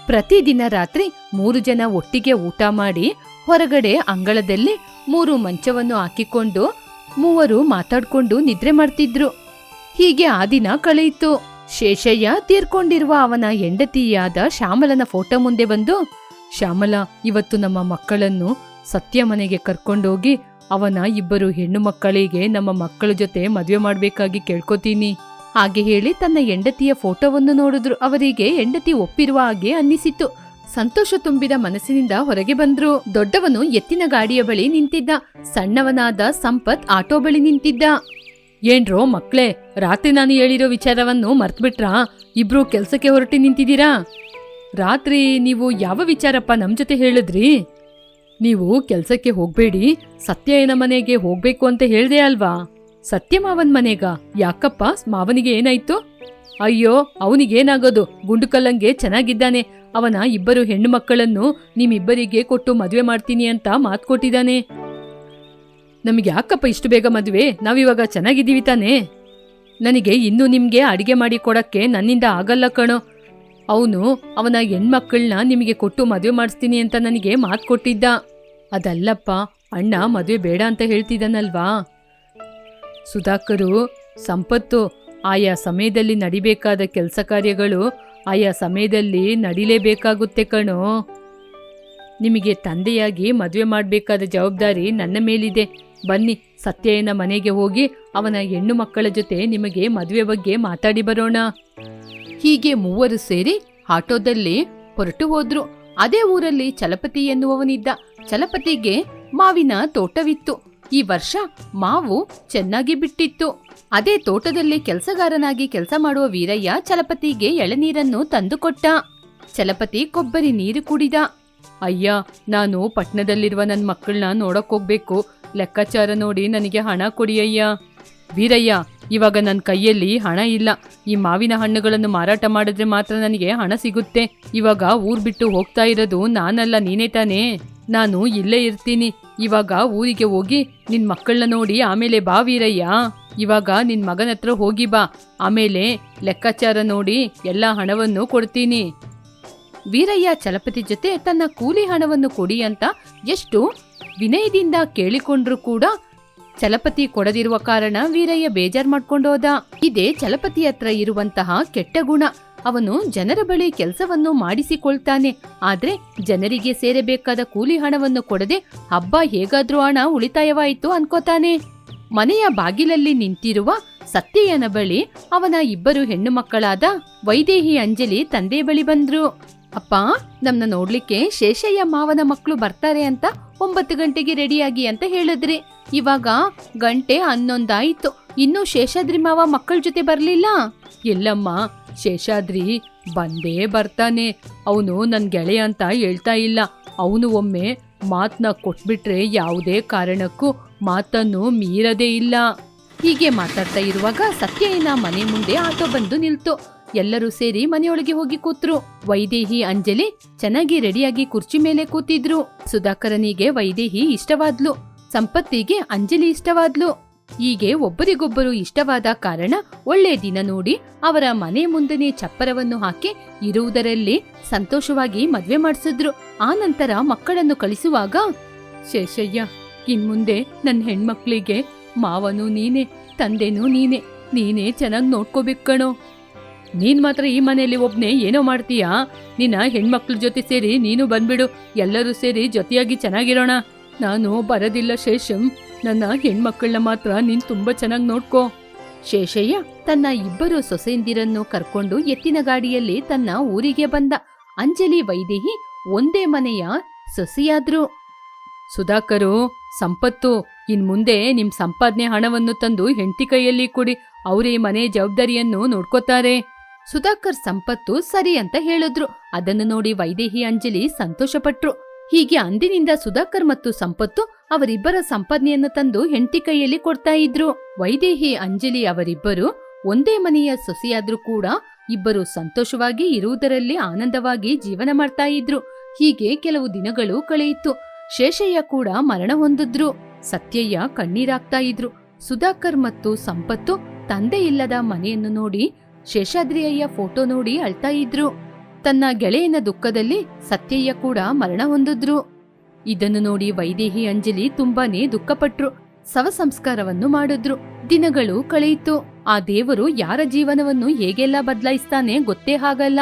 ಪ್ರತಿದಿನ ರಾತ್ರಿ ಮೂರು ಜನ ಒಟ್ಟಿಗೆ ಊಟ ಮಾಡಿ ಹೊರಗಡೆ ಅಂಗಳದಲ್ಲಿ ಮೂರು ಮಂಚವನ್ನು ಹಾಕಿಕೊಂಡು ಮೂವರು ಮಾತಾಡ್ಕೊಂಡು ನಿದ್ರೆ ಮಾಡ್ತಿದ್ರು. ಹೀಗೆ ಆ ದಿನ ಕಳೆಯಿತು. ಶೇಷಯ್ಯ ತೀರ್ಕೊಂಡಿರುವ ಅವನ ಹೆಂಡತಿಯಾದ ಶ್ಯಾಮಲನ ಫೋಟೋ ಮುಂದೆ ಬಂದು, ಶ್ಯಾಮಲ, ಇವತ್ತು ನಮ್ಮ ಮಕ್ಕಳನ್ನು ಸತ್ಯ ಮನೆಗೆ ಕರ್ಕೊಂಡೋಗಿ ಅವನ ಇಬ್ಬರು ಹೆಣ್ಣು ಮಕ್ಕಳಿಗೆ ನಮ್ಮ ಮಕ್ಕಳ ಜೊತೆ ಮದುವೆ ಮಾಡಬೇಕಾಗಿ ಕೇಳ್ಕೊತೀನಿ. ಹಾಗೆ ಹೇಳಿ ತನ್ನ ಹೆಂಡತಿಯ ಫೋಟೋವನ್ನು ನೋಡಿದ್ರು. ಅವರಿಗೆ ಹೆಂಡತಿ ಒಪ್ಪಿರುವ ಹಾಗೆ ಅನ್ನಿಸಿತು ಸಂತೋಷ ತುಂಬಿದ ಮನಸ್ಸಿನಿಂದ ಹೊರಗೆ ಬಂದ್ರು. ದೊಡ್ಡವನು ಎತ್ತಿನ ಗಾಡಿಯ ಬಳಿ ನಿಂತಿದ್ದ. ಸಣ್ಣವನಾದ ಸಂಪತ್ ಆಟೋ ಬಳಿ ನಿಂತಿದ್ದ. ಏನ್ರೋ ಮಕ್ಳೇ, ರಾತ್ರಿ ನಾನು ಹೇಳಿರೋ ವಿಚಾರವನ್ನು ಮರ್ತ್ಬಿಟ್ರಾ? ಇಬ್ರು ಕೆಲ್ಸಕ್ಕೆ ಹೊರಟಿ ನಿಂತಿದ್ದೀರಾ? ರಾತ್ರಿ ನೀವು ಯಾವ ವಿಚಾರಪ್ಪ ನಮ್ ಜೊತೆ ಹೇಳಿದ್ರಿ? ನೀವು ಕೆಲ್ಸಕ್ಕೆ ಹೋಗ್ಬೇಡಿ ಸತ್ಯಯನ ಮನೆಗೆ ಹೋಗ್ಬೇಕು ಅಂತ ಹೇಳ್ದೆ ಅಲ್ವಾ? ಸತ್ಯ ಮಾವನ್ ಮನೆಗ? ಯಾಕಪ್ಪ? ಮಾವನಿಗೆ ಏನಾಯ್ತು? ಅಯ್ಯೋ, ಅವನಿಗೇನಾಗೋದು? ಗುಂಡುಕಲ್ಲಂಗೆ ಚೆನ್ನಾಗಿದ್ದಾನೆ. ಅವನ ಇಬ್ಬರು ಹೆಣ್ಣು ಮಕ್ಕಳನ್ನು ನಿಮ್ಮಿಬ್ಬರಿಗೆ ಕೊಟ್ಟು ಮದುವೆ ಮಾಡ್ತೀನಿ ಅಂತ ಮಾತು ಕೊಟ್ಟಿದ್ದಾನೆ. ನಮಗೆ ಯಾಕಪ್ಪ ಇಷ್ಟು ಬೇಗ ಮದುವೆ? ನಾವಿವಾಗ ಚೆನ್ನಾಗಿದ್ದೀವಿ ತಾನೇ. ನನಗೆ ಇನ್ನೂ ನಿಮಗೆ ಅಡಿಗೆ ಮಾಡಿ ಕೊಡಕ್ಕೆ ನನ್ನಿಂದ ಆಗಲ್ಲ ಕಣೋ. ಅವನು ಅವನ ಹೆಣ್ಮಕ್ಕಳನ್ನ ನಿಮಗೆ ಕೊಟ್ಟು ಮದುವೆ ಮಾಡಿಸ್ತೀನಿ ಅಂತ ನನಗೆ ಮಾತು ಕೊಟ್ಟಿದ್ದ. ಅದಲ್ಲಪ್ಪ, ಅಣ್ಣ ಮದುವೆ ಬೇಡ ಅಂತ ಹೇಳ್ತಿದ್ದಾನಲ್ವಾ? ಸುಧಾಕರು, ಸಂಪತ್ತು, ಆಯಾ ಸಮಯದಲ್ಲಿ ನಡಿಬೇಕಾದ ಕೆಲಸ ಕಾರ್ಯಗಳು ಆಯಾ ಸಮಯದಲ್ಲಿ ನಡಿಲೇಬೇಕಾಗುತ್ತೆ ಕಣೋ. ನಿಮಗೆ ತಂದೆಯಾಗಿ ಮದುವೆ ಮಾಡಬೇಕಾದ ಜವಾಬ್ದಾರಿ ನನ್ನ ಮೇಲಿದೆ. ಬನ್ನಿ, ಸತ್ಯಯ್ಯನ ಮನೆಗೆ ಹೋಗಿ ಅವನ ಹೆಣ್ಣು ಮಕ್ಕಳ ಜೊತೆ ನಿಮಗೆ ಮದುವೆ ಬಗ್ಗೆ ಮಾತಾಡಿ ಬರೋಣ. ಹೀಗೆ ಮೂವರು ಸೇರಿ ಆಟೋದಲ್ಲಿ ಹೊರಟು ಹೋದ್ರು. ಅದೇ ಊರಲ್ಲಿ ಚಲಪತಿ ಎನ್ನುವವನಿದ್ದ. ಚಲಪತಿಗೆ ಮಾವಿನ ತೋಟವಿತ್ತು. ಈ ವರ್ಷ ಮಾವು ಚೆನ್ನಾಗಿ ಬಿಟ್ಟಿತ್ತು. ಅದೇ ತೋಟದಲ್ಲಿ ಕೆಲಸಗಾರನಾಗಿ ಕೆಲಸ ಮಾಡುವ ವೀರಯ್ಯ ಚಲಪತಿಗೆ ಎಳನೀರನ್ನು ತಂದುಕೊಟ್ಟ. ಚಲಪತಿ ಕೊಬ್ಬರಿ ನೀರು ಕುಡಿದ. ಅಯ್ಯ, ನಾನು ಪಟ್ಟಣದಲ್ಲಿರುವ ನನ್ನ ಮಕ್ಕಳನ್ನ ನೋಡಕ್ ಹೋಗ್ಬೇಕು. ಲೆಕ್ಕಾಚಾರ ನೋಡಿ ನನಗೆ ಹಣ ಕೊಡಿ ಅಯ್ಯ. ವೀರಯ್ಯ, ಇವಾಗ ನನ್ನ ಕೈಯಲ್ಲಿ ಹಣ ಇಲ್ಲ. ಈ ಮಾವಿನ ಹಣ್ಣುಗಳನ್ನು ಮಾರಾಟ ಮಾಡಿದ್ರೆ ಮಾತ್ರ ನನಗೆ ಹಣ ಸಿಗುತ್ತೆ. ಇವಾಗ ಊರ್ ಬಿಟ್ಟು ಹೋಗ್ತಾ ಇರೋದು ನಾನಲ್ಲ, ನೀನೇ ತಾನೇ. ನಾನು ಇಲ್ಲೇ ಇರ್ತೀನಿ. ಇವಾಗ ಊರಿಗೆ ಹೋಗಿ ನಿನ್ ಮಕ್ಕಳನ್ನ ನೋಡಿ ಆಮೇಲೆ ಬಾ ವೀರಯ್ಯ. ಇವಾಗ ನಿನ್ ಮಗನ ಹತ್ರ ಹೋಗಿ ಬಾ. ಆಮೇಲೆ ಲೆಕ್ಕಾಚಾರ ನೋಡಿ ಎಲ್ಲ ಹಣವನ್ನು ಕೊಡ್ತೀನಿ. ವೀರಯ್ಯ ಚಲಪತಿ ಜೊತೆ ತನ್ನ ಕೂಲಿ ಹಣವನ್ನು ಕೊಡಿ ಅಂತ ಎಷ್ಟು ವಿನಯದಿಂದ ಕೇಳಿಕೊಂಡ್ರು ಕೂಡ ಚಲಪತಿ ಕೊಡದಿರುವ ಕಾರಣ ವೀರಯ್ಯ ಬೇಜಾರ್ ಮಾಡ್ಕೊಂಡೋದ ಇದೇ ಚಲಪತಿ ಹತ್ರ ಇರುವಂತಹ ಕೆಟ್ಟ ಗುಣ. ಅವನು ಜನರ ಬಳಿ ಕೆಲಸವನ್ನು ಮಾಡಿಸಿಕೊಳ್ತಾನೆ. ಆದ್ರೆ ಜನರಿಗೆ ಸೇರಬೇಕಾದ ಕೂಲಿ ಹಣವನ್ನು ಕೊಡದೆ, ಹಬ್ಬ ಹೇಗಾದ್ರೂ ಹಣ ಉಳಿತಾಯವಾಯಿತು ಅನ್ಕೋತಾನೆ. ಮನೆಯ ಬಾಗಿಲಲ್ಲಿ ನಿಂತಿರುವ ಸತ್ಯಯ್ಯನ ಬಳಿ ಅವನ ಇಬ್ಬರು ಹೆಣ್ಣು ಮಕ್ಕಳಾದ ವೈದೇಹಿ ಅಂಜಲಿ ತಂದೆ ಬಳಿ ಬಂದ್ರು. ಅಪ್ಪ, ನಮ್ನ ನೋಡ್ಲಿಕ್ಕೆ ಶೇಷಯ್ಯ ಮಾವನ ಮಕ್ಕಳು ಬರ್ತಾರೆ ಅಂತ ಒಂಬತ್ತು ಗಂಟೆಗೆ ರೆಡಿಯಾಗಿ ಅಂತ ಹೇಳಿದ್ರಿ. ಇವಾಗ ಗಂಟೆ ಹನ್ನೊಂದಾಯ್ತು. ಇನ್ನೂ ಶೇಷಾದ್ರಿ ಮಾವ ಮಕ್ಕಳ ಜೊತೆ ಬರ್ಲಿಲ್ಲ? ಎಲ್ಲಮ್ಮ ಶೇಷಾದ್ರಿ ಬಂದೇ ಬರ್ತಾನೆ. ಅವನು ನನ್ ಗೆಳೆಯ ಅಂತ ಹೇಳ್ತಾ ಇಲ್ಲ. ಅವನು ಒಮ್ಮೆ ಮಾತನ್ನ ಕೊಟ್ಬಿಟ್ರೆ ಯಾವುದೇ ಕಾರಣಕ್ಕೂ ಮಾತನ್ನು ಮೀರದೇ ಇಲ್ಲ. ಹೀಗೆ ಮಾತಾಡ್ತಾ ಇರುವಾಗ ಸತ್ಯಯ್ಯನ ಮನೆ ಮುಂದೆ ಆಟೋ ಬಂದು ನಿಲ್ತು. ಎಲ್ಲರೂ ಸೇರಿ ಮನೆಯೊಳಗೆ ಹೋಗಿ ಕೂತ್ರು. ವೈದೇಹಿ, ಅಂಜಲಿ ಚೆನ್ನಾಗಿ ರೆಡಿಯಾಗಿ ಕುರ್ಚಿ ಮೇಲೆ ಕೂತಿದ್ರು. ಸುಧಾಕರನಿಗೆ ವೈದೇಹಿ ಇಷ್ಟವಾದ್ಲು. ಸಂಪತ್ತಿಗೆ ಅಂಜಲಿ ಇಷ್ಟವಾದ್ಲು. ಹೀಗೆ ಒಬ್ಬರಿಗೊಬ್ಬರು ಇಷ್ಟವಾದ ಕಾರಣ ಒಳ್ಳೆ ದಿನ ನೋಡಿ ಅವರ ಮನೆ ಮುಂದನೆ ಚಪ್ಪರವನ್ನು ಹಾಕಿ ಇರುವುದರಲ್ಲಿ ಸಂತೋಷವಾಗಿ ಮದ್ವೆ ಮಾಡಿಸಿದ್ರು. ಆ ನಂತರ ಮಕ್ಕಳನ್ನು ಕಳಿಸುವಾಗ, ಶೇಷಯ್ಯ, ಇನ್ಮುಂದೆ ನನ್ನ ಹೆಣ್ಮಕ್ಳಿಗೆ ಮಾವನು ನೀನೆ, ತಂದೆನೂ ನೀನೆ, ನೀನೇ ಚೆನ್ನಾಗಿ ನೋಡ್ಕೋಬೇಕು ಕಣೋ. ನೀನ್ ಮಾತ್ರ ಈ ಮನೆಯಲ್ಲಿ ಒಬ್ನೇ ಏನೋ ಮಾಡ್ತೀಯಾ? ನಿನ್ನ ಹೆಣ್ಮಕ್ಳ ಜೊತೆ ಸೇರಿ ನೀನು ಬಂದ್ಬಿಡು, ಎಲ್ಲರೂ ಸೇರಿ ಜೊತೆಯಾಗಿ ಚೆನ್ನಾಗಿರೋಣ. ನಾನು ಬರೋದಿಲ್ಲ ಶೇಷಂ. ನನ್ನ ಹೆಣ್ಮಕ್ಕಳನ್ನ ಮಾತ್ರ ನೀನ್ ತುಂಬಾ ಚೆನ್ನಾಗಿ ನೋಡ್ಕೋ. ಶೇಷಯ್ಯ ತನ್ನ ಇಬ್ಬರು ಸೊಸೆಯಂದಿರನ್ನು ಕರ್ಕೊಂಡು ಎತ್ತಿನ ಗಾಡಿಯಲ್ಲಿ ತನ್ನ ಊರಿಗೆ ಬಂದ. ಅಂಜಲಿ ವೈದೇಹಿ ಒಂದೇ ಮನೆಯ ಸೊಸೆಯಾದ್ರು. ಸುಧಾಕರು, ಸಂಪತ್ತು, ಇನ್ ಮುಂದೆ ನಿಮ್ ಸಂಪಾದನೆ ಹಣವನ್ನು ತಂದು ಹೆಂಡತಿ ಕೈಯಲ್ಲಿ ಕೊಡಿ, ಅವರೇ ಮನೆ ಜವಾಬ್ದಾರಿಯನ್ನು ನೋಡ್ಕೋತಾರೆ. ಸುಧಾಕರ್ ಸಂಪತ್ತು ಸರಿ ಅಂತ ಹೇಳಿದ್ರು. ಅದನ್ನು ನೋಡಿ ವೈದೇಹಿ ಅಂಜಲಿ ಸಂತೋಷಪಟ್ರು. ಹೀಗೆ ಅಂದಿನಿಂದ ಸುಧಾಕರ್ ಮತ್ತು ಸಂಪತ್ತು ಅವರಿಬ್ಬರ ಸಂಪಾದನೆಯನ್ನು ತಂದು ಹೆಂಡತಿ ಕೈಯಲ್ಲಿ ಕೊಡ್ತಾ ಇದ್ರು. ವೈದೇಹಿ ಅಂಜಲಿ ಅವರಿಬ್ಬರು ಒಂದೇ ಮನೆಯ ಸೊಸೆಯಾದ್ರೂ ಕೂಡ ಇಬ್ಬರು ಸಂತೋಷವಾಗಿ ಇರುವುದರಲ್ಲಿ ಆನಂದವಾಗಿ ಜೀವನ ಮಾಡ್ತಾ ಇದ್ರು. ಹೀಗೆ ಕೆಲವು ದಿನಗಳು ಕಳೆಯಿತು. ಶೇಷಯ್ಯ ಕೂಡ ಮರಣ ಹೊಂದಿದ್ರು. ಸತ್ಯಯ್ಯ ಕಣ್ಣೀರಾಗ್ತಾ ಇದ್ರು. ಸುಧಾಕರ್ ಮತ್ತು ಸಂಪತ್ತು ತಂದೆ ಇಲ್ಲದ ಮನೆಯನ್ನು ನೋಡಿ ಶೇಷಾದ್ರಿಯಯ್ಯ ಫೋಟೋ ನೋಡಿ ಅಳ್ತಾ ಇದ್ರು. ತನ್ನ ಗೆಳೆಯನ ದುಃಖದಲ್ಲಿ ಸತ್ಯಯ್ಯ ಕೂಡ ಮರಣ ಹೊಂದಿದ್ರು. ಇದನ್ನು ನೋಡಿ ವೈದೇಹಿ ಅಂಜಲಿ ತುಂಬಾನೇ ದುಃಖಪಟ್ರು. ಸಂಸ್ಕಾರವನ್ನು ಮಾಡಿದ್ರು. ದಿನಗಳು ಕಳೆಯಿತು. ಆ ದೇವರು ಯಾರ ಜೀವನವನ್ನು ಹೇಗೆಲ್ಲ ಬದಲಾಯಿಸ್ತಾನೆ ಗೊತ್ತೇ ಹಾಗಲ್ಲ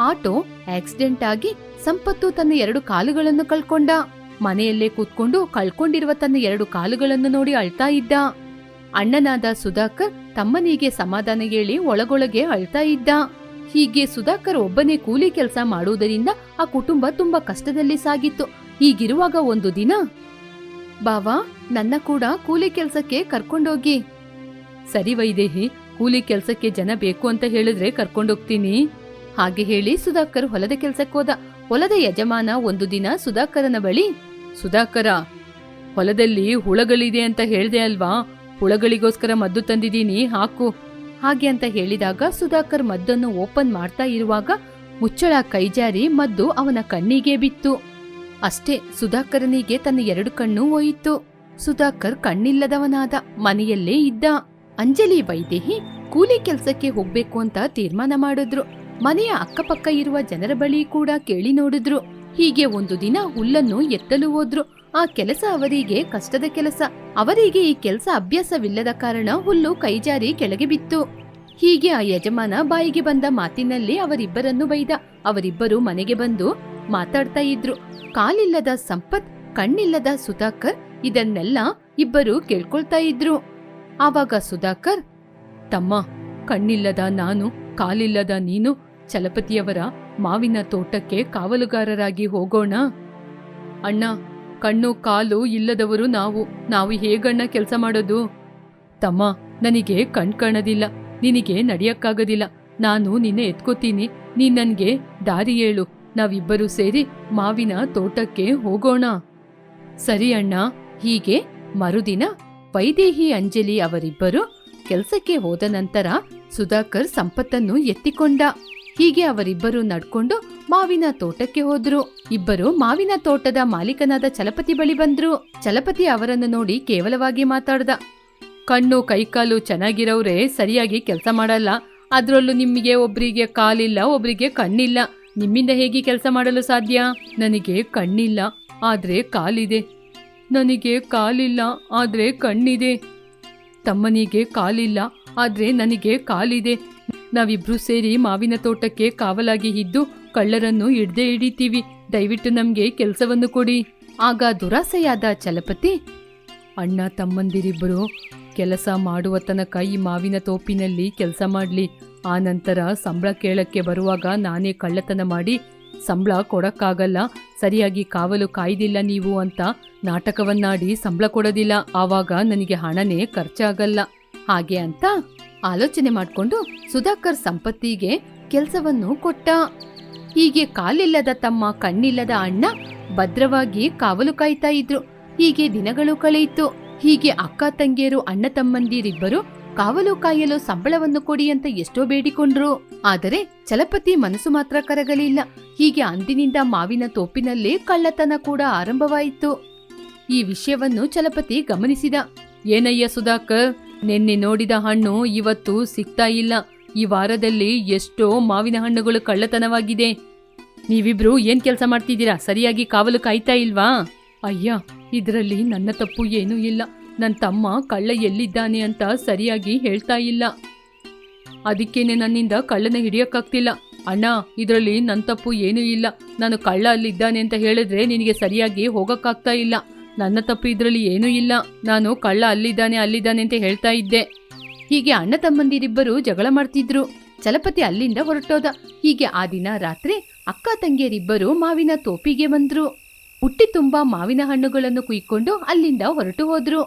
ಆಟೋ ಆಕ್ಸಿಡೆಂಟ್ ಆಗಿ ಸಂಪತ್ತು ತನ್ನ ಎರಡು ಕಾಲುಗಳನ್ನು ಕಳ್ಕೊಂಡ. ಮನೆಯಲ್ಲೇ ಕೂತ್ಕೊಂಡು ಕಳ್ಕೊಂಡಿರುವ ತನ್ನ ಎರಡು ಕಾಲುಗಳನ್ನು ನೋಡಿ ಅಳ್ತಾ ಇದ್ದ. ಅಣ್ಣನಾದ ಸುಧಾಕರ್ ತಮ್ಮನಿಗೆ ಸಮಾಧಾನ ಹೇಳಿ ಒಳಗೊಳಗೆ ಅಳ್ತಾ ಇದ್ದ. ಹೀಗೆ ಸುಧಾಕರ್ ಒಬ್ಬನೇ ಕೂಲಿ ಕೆಲಸ ಮಾಡುವುದರಿಂದ ಆ ಕುಟುಂಬ ತುಂಬಾ ಕಷ್ಟದಲ್ಲಿ ಸಾಗಿತ್ತು. ಹೀಗಿರುವಾಗ ಒಂದು ದಿನ, ಬಾವಾ, ನನ್ನ ಕೂಡ ಕೂಲಿ ಕೆಲಸಕ್ಕೆ ಕರ್ಕೊಂಡೋಗಿ. ಸರಿ ವೈದೇಹಿ, ಕೂಲಿ ಕೆಲಸಕ್ಕೆ ಜನ ಬೇಕು ಅಂತ ಹೇಳಿದ್ರೆ ಕರ್ಕೊಂಡೋಗ್ತೀನಿ. ಹಾಗೆ ಹೇಳಿ ಸುಧಾಕರ್ ಹೊಲದ ಕೆಲ್ಸಕ್ಕೋದ ಹೊಲದ ಯಜಮಾನ ಒಂದು ದಿನ ಸುಧಾಕರನ ಬಳಿ, ಸುಧಾಕರ, ಹೊಲದಲ್ಲಿ ಹುಳಗಳಿದೆ ಅಂತ ಹೇಳ್ದೆ ಅಲ್ವಾ? ಹುಳಗಳಿಗೋಸ್ಕರ ಮದ್ದು ತಂದಿದ್ದೀನಿ, ಹಾಕು. ಹಾಗೆ ಅಂತ ಹೇಳಿದಾಗ ಸುಧಾಕರ್ ಮದ್ದನ್ನು ಓಪನ್ ಮಾಡ್ತಾ ಇರುವಾಗ ಮುಚ್ಚಳ ಕೈಜಾರಿ ಮದ್ದು ಅವನ ಕಣ್ಣಿಗೆ ಬಿತ್ತು. ಅಷ್ಟೇ ಸುಧಾಕರನಿಗೆ ತನ್ನ ಎರಡು ಕಣ್ಣು ಹೋಯಿತು ಸುಧಾಕರ್ ಕಣ್ಣಿಲ್ಲದವನಾದ, ಮನೆಯಲ್ಲೇ ಇದ್ದ. ಅಂಜಲಿ ವೈದೇಹಿ ಕೂಲಿ ಕೆಲಸಕ್ಕೆ ಹೋಗ್ಬೇಕು ಅಂತ ತೀರ್ಮಾನ ಮಾಡಿದ್ರು. ಮನೆಯ ಅಕ್ಕಪಕ್ಕ ಇರುವ ಜನರ ಬಳಿ ಕೂಡ ಕೇಳಿ ನೋಡಿದ್ರು. ಹೀಗೆ ಒಂದು ದಿನ ಹುಲ್ಲನ್ನು ಎತ್ತಲು ಹೋದ್ರು. ಆ ಕೆಲಸ ಅವರಿಗೆ ಕಷ್ಟದ ಕೆಲಸ. ಅವರಿಗೆ ಈ ಕೆಲಸ ಅಭ್ಯಾಸವಿಲ್ಲದ ಕಾರಣ ಹುಲ್ಲು ಕೈಜಾರಿ ಕೆಳಗೆ ಬಿತ್ತು. ಹೀಗೆ ಆ ಯಜಮಾನ ಬಾಯಿಗೆ ಬಂದ ಮಾತಿನಲ್ಲಿ ಅವರಿಬ್ಬರನ್ನು ಬೈದ. ಅವರಿಬ್ಬರು ಮನೆಗೆ ಬಂದು ಮಾತಾಡ್ತಾ ಇದ್ರು. ಕಾಲಿಲ್ಲದ ಸಂಪತ್, ಕಣ್ಣಿಲ್ಲದ ಸುಧಾಕರ್, ಇದನ್ನೆಲ್ಲ ಇಬ್ಬರು ಕೇಳ್ಕೊಳ್ತಾ ಇದ್ರು. ಆವಾಗ ಸುಧಾಕರ್, ತಮ್ಮ, ಕಣ್ಣಿಲ್ಲದ ನಾನು, ಕಾಲಿಲ್ಲದ ನೀನು, ಚಲಪತಿಯವರ ಮಾವಿನ ತೋಟಕ್ಕೆ ಕಾವಲುಗಾರರಾಗಿ ಹೋಗೋಣ. ಅಣ್ಣ ಕಣ್ಣು ಕಾಲು ಇಲ್ಲದವರು ನಾವು. ನಾವು ಹೇಗಣ್ಣ ಕೆಲಸ ಮಾಡೋದು? ತಮ್ಮ, ನನಗೆ ಕಣ್ ಕಾಣೋದಿಲ್ಲ. ನಿನಗೆ ನಡೆಯಕ್ಕಾಗೋದಿಲ್ಲ. ನಾನು ನಿನ್ನೆ ಎತ್ಕೋತೀನಿ. ನೀನ್ ನನ್ಗೆ ದಾರಿ ಹೇಳು. ನಾವಿಬ್ಬರೂ ಸೇರಿ ಮಾವಿನ ತೋಟಕ್ಕೆ ಹೋಗೋಣ. ಸರಿ ಅಣ್ಣ. ಹೀಗೆ ಮರುದಿನ ವೈದೇಹಿ ಅಂಜಲಿ ಅವರಿಬ್ಬರು ಕೆಲಸಕ್ಕೆ ಹೋದ ನಂತರ ಸುಧಾಕರ್ ಸಂಪತ್ತನ್ನು ಎತ್ತಿಕೊಂಡ. ಹೀಗೆ ಅವರಿಬ್ಬರು ನಡ್ಕೊಂಡು ಮಾವಿನ ತೋಟಕ್ಕೆ ಹೋದ್ರು. ಇಬ್ಬರು ಮಾವಿನ ತೋಟದ ಮಾಲೀಕನಾದ ಚಲಪತಿ ಬಳಿ ಬಂದ್ರು. ಚಲಪತಿ ಅವರನ್ನು ನೋಡಿ ಕೇವಲವಾಗಿ ಮಾತಾಡ್ದ. ಕಣ್ಣು ಕೈಕಾಲು ಚೆನ್ನಾಗಿರೋರೇ ಸರಿಯಾಗಿ ಕೆಲಸ ಮಾಡಲ್ಲ. ಅದರಲ್ಲೂ ನಿಮಗೆ ಒಬ್ರಿಗೆ ಕಾಲಿಲ್ಲ, ಒಬ್ರಿಗೆ ಕಣ್ಣಿಲ್ಲ. ನಿಮ್ಮಿಂದ ಹೇಗೆ ಕೆಲಸ ಮಾಡಲು ಸಾಧ್ಯ? ನನಗೆ ಕಣ್ಣಿಲ್ಲ, ಆದ್ರೆ ಕಾಲಿದೆ. ನನಗೆ ಕಾಲಿಲ್ಲ, ಆದ್ರೆ ಕಣ್ಣಿದೆ. ತಮ್ಮನಿಗೆ ಕಾಲಿಲ್ಲ, ಆದ್ರೆ ನನಗೆ ಕಾಲಿದೆ. ನಾವಿಬ್ರು ಸೇರಿ ಮಾವಿನ ತೋಟಕ್ಕೆ ಕಾವಲಾಗಿ ಇದ್ದು ಕಳ್ಳರನ್ನು ಹಿಡ್ದೇ ಹಿಡಿತೀವಿ. ದಯವಿಟ್ಟು ನಮ್ಗೆ ಕೆಲಸವನ್ನು ಕೊಡಿ. ಆಗ ದುರಾಸೆಯಾದ ಚಲಪತಿ, ಅಣ್ಣ ತಮ್ಮಂದಿರಿಬ್ಬರು ಕೆಲಸ ಮಾಡುವ ತನಕ ಈ ಮಾವಿನ ತೋಪಿನಲ್ಲಿ ಕೆಲಸ ಮಾಡಲಿ. ಆ ನಂತರ ಸಂಬಳ ಕೇಳಕ್ಕೆ ಬರುವಾಗ ನಾನೇ ಕಳ್ಳತನ ಮಾಡಿ ಸಂಬಳ ಕೊಡಕ್ಕಾಗಲ್ಲ. ಸರಿಯಾಗಿ ಕಾವಲು ಕಾಯ್ದಿಲ್ಲ ನೀವು ಅಂತ ನಾಟಕವನ್ನಾಡಿ ಸಂಬಳ ಕೊಡೋದಿಲ್ಲ. ಆವಾಗ ನನಗೆ ಹಣನೇ ಖರ್ಚಾಗಲ್ಲ. ಹಾಗೆ ಅಂತ ಆಲೋಚನೆ ಮಾಡಿಕೊಂಡು ಸುಧಾಕರ್ ಸಂಪತ್ತಿಗೆ ಕೆಲಸವನ್ನು ಕೊಟ್ಟ. ಹೀಗೆ ಕಾಲಿಲ್ಲದ ತಮ್ಮ ಕಣ್ಣಿಲ್ಲದ ಅಣ್ಣ ಭದ್ರವಾಗಿ ಕಾವಲು ಕಾಯ್ತಾ ಇದ್ರು. ಹೀಗೆ ದಿನಗಳು ಕಳೆಯಿತು. ಹೀಗೆ ಅಕ್ಕ ತಂಗಿಯರು ಅಣ್ಣ ತಮ್ಮಂದಿರಿಬ್ಬರು ಕಾವಲು ಕಾಯಲು ಸಂಬಳವನ್ನು ಕೊಡಿ ಅಂತ ಎಷ್ಟೋ ಬೇಡಿಕೊಂಡ್ರು. ಆದರೆ ಚಲಪತಿ ಮನಸ್ಸು ಮಾತ್ರ ಕರಗಲಿಲ್ಲ. ಹೀಗೆ ಅಂದಿನಿಂದ ಮಾವಿನ ತೋಪಿನಲ್ಲಿ ಕಳ್ಳತನ ಕೂಡ ಆರಂಭವಾಯಿತು. ಈ ವಿಷಯವನ್ನು ಚಲಪತಿ ಗಮನಿಸಿದ. ಏನಯ್ಯ ಸುಧಾಕರ್? ನಿನ್ನೆ ನೋಡಿದ ಹಣ್ಣು ಇವತ್ತು ಸಿಗ್ತಾ ಇಲ್ಲ. ಈ ವಾರದಲ್ಲಿ ಎಷ್ಟೋ ಮಾವಿನ ಹಣ್ಣುಗಳು ಕಳ್ಳತನವಾಗಿದೆ. ನೀವಿಬ್ರು ಏನ್ ಕೆಲಸ ಮಾಡ್ತಿದ್ದೀರಾ? ಸರಿಯಾಗಿ ಕಾವಲು ಕಾಯ್ತಾ ಇಲ್ವಾ? ಅಯ್ಯ, ಇದರಲ್ಲಿ ನನ್ನ ತಪ್ಪು ಏನೂ ಇಲ್ಲ. ನನ್ನ ತಮ್ಮ ಕಳ್ಳ ಎಲ್ಲಿದ್ದಾನೆ ಅಂತ ಸರಿಯಾಗಿ ಹೇಳ್ತಾ ಇಲ್ಲ. ಅದಕ್ಕೇನೆ ನನ್ನಿಂದ ಕಳ್ಳನ ಹಿಡಿಯಕ್ಕಾಗ್ತಿಲ್ಲ. ಅಣ್ಣ, ಇದರಲ್ಲಿ ನನ್ನ ತಪ್ಪು ಏನೂ ಇಲ್ಲ. ನಾನು ಕಳ್ಳ ಅಲ್ಲಿದ್ದಾನೆ ಅಂತ ಹೇಳಿದ್ರೆ ನಿನಗೆ ಸರಿಯಾಗಿ ಹೋಗಕ್ಕಾಗ್ತಾ ಇಲ್ಲ. ನನ್ನ ತಪ್ಪು ಇದರಲ್ಲಿ ಏನೂ ಇಲ್ಲ. ನಾನು ಕಳ್ಳ ಅಲ್ಲಿದ್ದಾನೆ ಅಲ್ಲಿದ್ದಾನೆ ಅಂತ ಹೇಳ್ತಾ ಇದ್ದೆ. ಹೀಗೆ ಅಣ್ಣ ತಮ್ಮಂದಿರಿಬ್ಬರು ಜಗಳ ಮಾಡ್ತಿದ್ರು. ಚಲಪತಿ ಅಲ್ಲಿಂದ ಹೊರಟೋದ. ಹೀಗೆ ಆ ದಿನ ರಾತ್ರಿ ಅಕ್ಕ ತಂಗಿಯರಿಬ್ಬರು ಮಾವಿನ ತೋಪಿಗೆ ಬಂದ್ರು. ಹುಟ್ಟಿ ತುಂಬಾ ಮಾವಿನ ಹಣ್ಣುಗಳನ್ನು ಕುಯ್ಕೊಂಡು ಅಲ್ಲಿಂದ ಹೊರಟು ಹೋದ್ರು.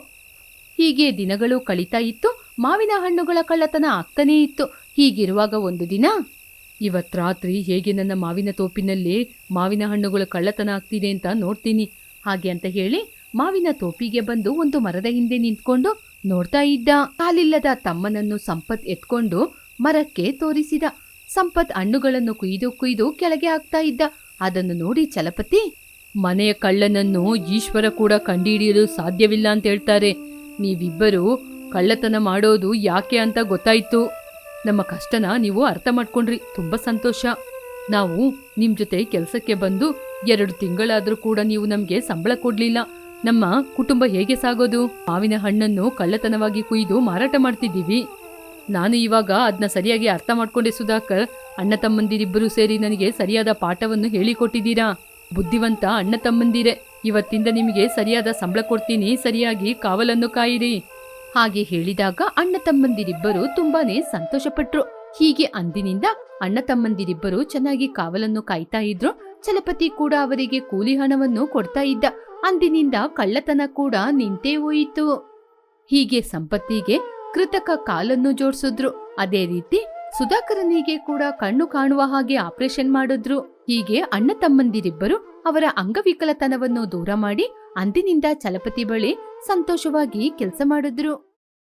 ಹೀಗೆ ದಿನಗಳು ಕಳೀತಾ ಇತ್ತು. ಮಾವಿನ ಹಣ್ಣುಗಳ ಕಳ್ಳತನ ಆಗ್ತಾನೇ ಇತ್ತು. ಹೀಗಿರುವಾಗ ಒಂದು ದಿನ, ಇವತ್ ರಾತ್ರಿ ಹೇಗೆ ನನ್ನ ಮಾವಿನ ತೋಪಿನಲ್ಲಿ ಮಾವಿನ ಹಣ್ಣುಗಳು ಕಳ್ಳತನ ಆಗ್ತಿದೆ ಅಂತ ನೋಡ್ತೀನಿ. ಹಾಗೆ ಅಂತ ಹೇಳಿ ಮಾವಿನ ತೋಪಿಗೆ ಬಂದು ಒಂದು ಮರದ ಹಿಂದೆ ನಿಂತ್ಕೊಂಡು ನೋಡ್ತಾ ಇದ್ದ. ಕಾಲಿಲ್ಲದ ತಮ್ಮನನ್ನು ಸಂಪತ್ ಎತ್ಕೊಂಡು ಮರಕ್ಕೆ ತೋರಿಸಿದ. ಸಂಪತ್ ಹಣ್ಣುಗಳನ್ನು ಕುಯ್ದು ಕುಯ್ದು ಕೆಳಗೆ ಹಾಕ್ತಾ ಇದ್ದ. ಅದನ್ನು ನೋಡಿ ಚಲಪತಿ, ಮನೆಯ ಕಳ್ಳನನ್ನು ಈಶ್ವರ ಕೂಡ ಕಂಡುಹಿಡಿಯಲು ಸಾಧ್ಯವಿಲ್ಲ ಅಂತ ಹೇಳ್ತಾರೆ. ನೀವಿಬ್ಬರು ಕಳ್ಳತನ ಮಾಡೋದು ಯಾಕೆ ಅಂತ ಗೊತ್ತಾಯ್ತು. ನಮ್ಮ ಕಷ್ಟನ ನೀವು ಅರ್ಥ ಮಾಡ್ಕೊಂಡ್ರಿ, ತುಂಬಾ ಸಂತೋಷ. ನಾವು ನಿಮ್ ಜೊತೆ ಕೆಲಸಕ್ಕೆ ಬಂದು ಎರಡು ತಿಂಗಳಾದ್ರೂ ಕೂಡ ನೀವು ನಮ್ಗೆ ಸಂಬಳ ಕೊಡ್ಲಿಲ್ಲ. ನಮ್ಮ ಕುಟುಂಬ ಹೇಗೆ ಸಾಗೋದು? ಮಾವಿನ ಹಣ್ಣನ್ನು ಕಳ್ಳತನವಾಗಿ ಕುಯ್ದು ಮಾರಾಟ ಮಾಡ್ತಿದ್ದೀವಿ. ನಾನು ಇವಾಗ ಅದನ್ನ ಸರಿಯಾಗಿ ಅರ್ಥ ಮಾಡ್ಕೊಂಡೆ ಸುಧಾಕರ್. ಅಣ್ಣ ತಮ್ಮಂದಿರಿಬ್ಬರು ಸೇರಿ ನನಗೆ ಸರಿಯಾದ ಪಾಠವನ್ನು ಹೇಳಿಕೊಟ್ಟಿದ್ದೀರಾ? ಬುದ್ಧಿವಂತ ಅಣ್ಣ ತಮ್ಮಂದಿರೇ, ಇವತ್ತಿಂದ ನಿಮಗೆ ಸರಿಯಾದ ಸಂಬಳ ಕೊಡ್ತೀನಿ, ಸರಿಯಾಗಿ ಕಾವಲನ್ನು ಕಾಯಿರಿ. ಹಾಗೆ ಹೇಳಿದಾಗ ಅಣ್ಣ ತಮ್ಮಂದಿರಿಬ್ಬರು ತುಂಬಾನೇ ಸಂತೋಷಪಟ್ರು. ಹೀಗೆ ಅಂದಿನಿಂದ ಅಣ್ಣ ತಮ್ಮಂದಿರಿಬ್ಬರು ಚೆನ್ನಾಗಿ ಕಾವಲನ್ನು ಕಾಯ್ತಾ ಇದ್ರು. ಚಲಪತಿ ಕೂಡ ಅವರಿಗೆ ಕೂಲಿ ಹಣವನ್ನು ಕೊಡ್ತಾ ಇದ್ದ. ಅಂದಿನಿಂದ ಕಳ್ಳತನ ಕೂಡ ನಿಂತೇ ಹೋಯಿತು. ಹೀಗೆ ಸಂಪತ್ತಿಗೆ ಕೃತಕ ಕಾಲನ್ನು ಜೋಡಿಸಿದ್ರು. ಅದೇ ರೀತಿ ಸುಧಾಕರನಿಗೆ ಕೂಡ ಕಣ್ಣು ಕಾಣುವ ಹಾಗೆ ಆಪರೇಷನ್ ಮಾಡಿದ್ರು. ಹೀಗೆ ಅಣ್ಣ ತಮ್ಮಂದಿರಿಬ್ಬರು ಅವರ ಅಂಗವಿಕಲತನವನ್ನು ದೂರ ಮಾಡಿ ಅಂದಿನಿಂದ ಚಲಪತಿ ಬಳಿ ಸಂತೋಷವಾಗಿ ಕೆಲಸ ಮಾಡಿದ್ರು.